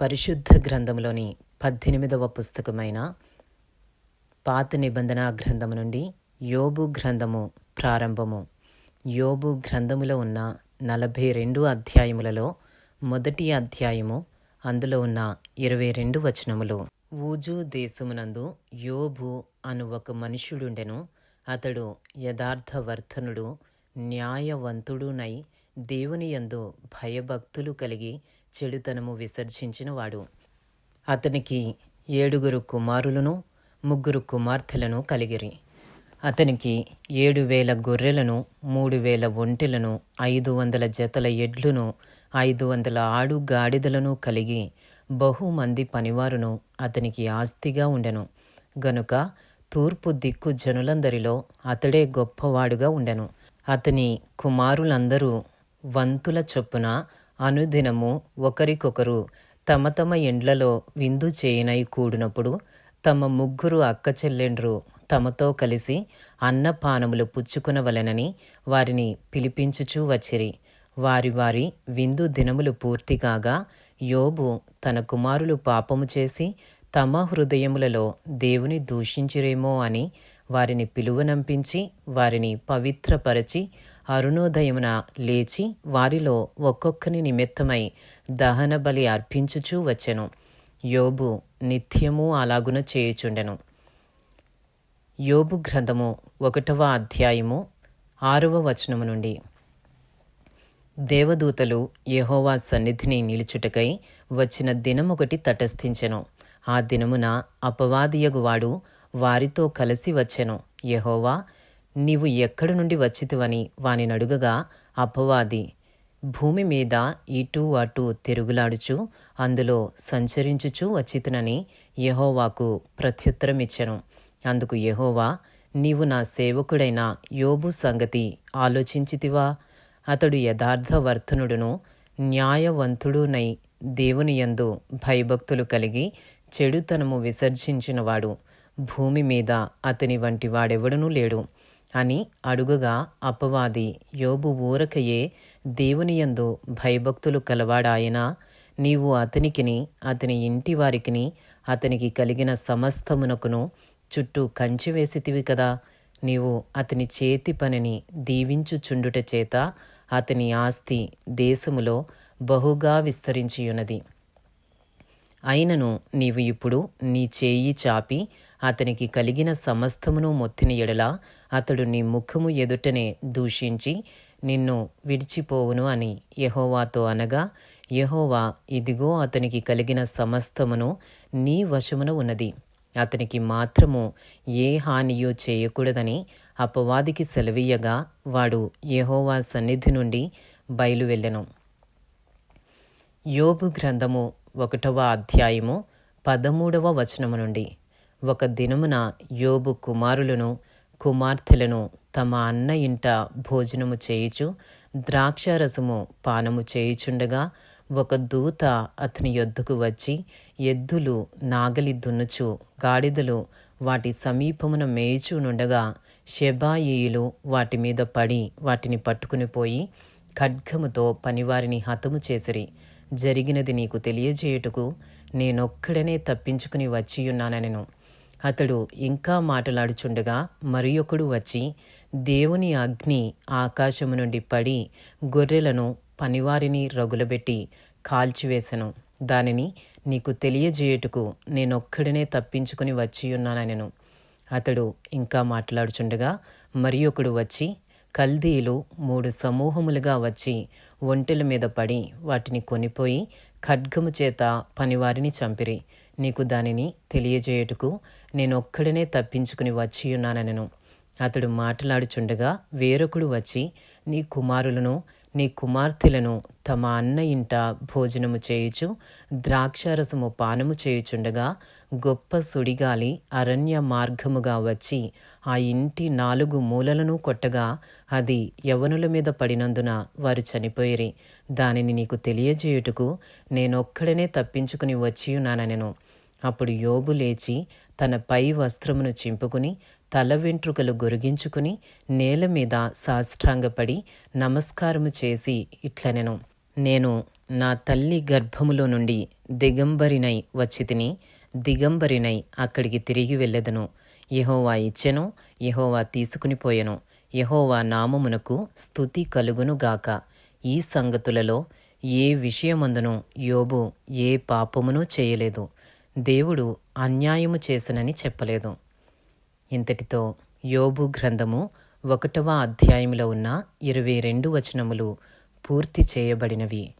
పరిశుద్ధ గ్రంథంలోని పద్దెనిమిదవ పుస్తకమైన పాత నిబంధన గ్రంథము నుండి యోబు గ్రంథము ప్రారంభము. యోబు గ్రంథములో ఉన్న నలభై రెండు అధ్యాయములలో మొదటి అధ్యాయము అందులో ఉన్న ఇరవై రెండు వచనములు. ఊజు దేశమునందు యోబు అను ఒక మనుషుడుండెను అతడు యథార్థవర్ధనుడు న్యాయవంతుడునై దేవుని యందు భయభక్తులు కలిగి చెడుతనము విసర్జించినవాడు. అతనికి ఏడుగురు కుమారులను ముగ్గురు కుమార్తెలను కలిగిరి. అతనికి ఏడు వేల గొర్రెలను మూడు వేల ఒంటెలను ఐదు వందల జతల ఎడ్లను ఐదు వందల ఆడు గాడిదలను కలిగి బహుమంది పనివారును అతనికి ఆస్తిగా ఉండెను. గనుక తూర్పు దిక్కు జనులందరిలో అతడే గొప్పవాడుగా ఉండెను. అతని కుమారులందరూ వంతుల చొప్పున అనుదినము ఒకరికొకరు తమ తమ ఎండ్లలో విందు చేయనై కూడినప్పుడు తమ ముగ్గురు అక్క చెల్లెండ్రు తమతో కలిసి అన్నపానములు పుచ్చుకునవలెనని వారిని పిలిపించుచూ వచ్చిరి. వారి వారి విందు దినములు పూర్తి కాగా యోబు తన కుమారులు పాపము చేసి తమ హృదయములలో దేవుని దూషించిరేమో అని వారిని పిలువనంపించి వారిని పవిత్రపరచి అరుణోదయమున లేచి వారిలో ఒక్కొక్కని నిమిత్తమై దహన బలి అర్పించుచూ వచ్చెను. యోబు నిత్యము అలాగున చేయుచుండెను. యోబు గ్రంథము ఒకటవ అధ్యాయము ఆరవ వచనము నుండి. దేవదూతలు యెహోవా సన్నిధిని నిలుచుటకై వచ్చిన దినమొకటి తటస్థించెను. ఆ దినమున అపవాదియగువాడు వారితో కలిసి వచ్చెను. యహోవా నీవు ఎక్కడి నుండి వచ్చితివని వానినడుగగా అపవాది భూమి మీద ఇటు అటు తిరుగులాడుచు అందులో సంచరించుచూ వచ్చితినని యహోవాకు ప్రత్యుత్తరమిచ్చెను. అందుకు యహోవా నీవు నా సేవకుడైన యోబు సంగతి ఆలోచించితివా? అతడు యథార్థవర్తనుడును న్యాయవంతుడునై దేవుని యందు భయభక్తులు కలిగి చెడుతనము విసర్జించినవాడు. భూమి మీద అతని వంటి వాడెవడనూ లేడు. అని అడుగగా అపవాది యోబు ఊరకయే దేవుని యందు భయభక్తులు కలవాడాయన నీవు అతనికిని అతని ఇంటి వారికిని అతనికి కలిగిన సమస్తమునకును చుట్టూ కంచి వేసితివి కదా. నీవు అతని చేతి పనిని దీవించుచుండుట చేత అతని ఆస్తి దేశములో బహుగా విస్తరించియున్నది. అయినను నీవు ఇప్పుడు నీ చేయి చాపి అతనికి కలిగిన సమస్తమును మొత్తిన ఎడల అతడు నీ ముఖము ఎదుటనే దూషించి నిన్ను విడిచిపోవును అని యహోవాతో అనగా యహోవా ఇదిగో అతనికి కలిగిన సమస్తమును నీ వశమున ఉన్నది. అతనికి మాత్రము ఏ హానియో చేయకూడదని అపవాదికి సెలవీయగా వాడు యహోవా సన్నిధి నుండి బయలువెళ్ళెను. యోబు గ్రంథము ఒకటవ అధ్యాయము పదమూడవ వచనము నుండి. ఒక దినమున యోబు కుమారులను కుమార్తెలను తమ అన్న ఇంట భోజనము చేయుచు ద్రాక్షారసము పానము చేయుచుండగా ఒక దూత అతని యొద్దకు వచ్చి ఎద్దులు నాగలి దున్నుచు గాడిదలు వాటి సమీపమున మేయుచునుండగా షెబాయిలు వాటి మీద పడి వాటిని పట్టుకుని పోయి ఖడ్గముతో పనివారిని హతము చేసిరి. జరిగినది నీకు తెలియజేయుటకు నేనొక్కడనే తప్పించుకుని వచ్చియున్నానెను అతడు ఇంకా మాటలాడుచుండగా మరి ఒకడు వచ్చి దేవుని అగ్ని ఆకాశము నుండి పడి గొర్రెలను పనివారిని రగులబెట్టి కాల్చివేశను దానిని నీకు తెలియజేయుటకు నేనొక్కడనే తప్పించుకుని వచ్చియున్నానెను అతడు ఇంకా మాట్లాడుచుండగా మరి ఒకడు వచ్చి కల్దీలు మూడు సమూహములుగా వచ్చి ఒంటెల మీద పడి వాటిని కొనిపోయి ఖడ్గము చేత పనివారిని చంపిరి. నీకు దానిని తెలియజేయుటకు నేనొక్కడనే తప్పించుకుని వచ్చియున్నానను అతడు మాట్లాడుచుండగా వేరొకడు వచ్చి నీ కుమారులను నీ కుమార్తెలను తమ అన్న ఇంట భోజనము చేయుచు ద్రాక్షారసము పానము చేయుచుండగా గొప్ప సుడిగాలి అరణ్య మార్గముగా వచ్చి ఆ ఇంటి నాలుగు మూలలను కొట్టగా అది యవనుల మీద పడినందున వారు చనిపోయిరి. దానిని నీకు తెలియజేయుటకు నేనొక్కడనే తప్పించుకుని వచ్చియున్నానెను అప్పుడు యోబు లేచి తన పై వస్త్రమును చింపుకుని తల వెంట్రుకలు గొరిగించుకుని నేల మీద సాష్టాంగపడి నమస్కారము చేసి ఇట్లనెను. నేను నా తల్లి గర్భములో నుండి దిగంబరినై వచ్చితిని దిగంబరినై అక్కడికి తిరిగి వెళ్ళెదను. యహోవా ఇచ్చెను యహోవా తీసుకుని పోయెను. యహోవా నామమునకు స్థుతి కలుగును గాక. ఈ సంగతులలో ఏ విషయమందును యోబు ఏ పాపమును చేయలేదు. దేవుడు అన్యాయము చేసనని చెప్పలేదు. ఇంతటితో యోబు గ్రంథము ఒకటవ అధ్యాయంలో ఉన్న ఇరవై రెండు వచనములు పూర్తి చేయబడినవి.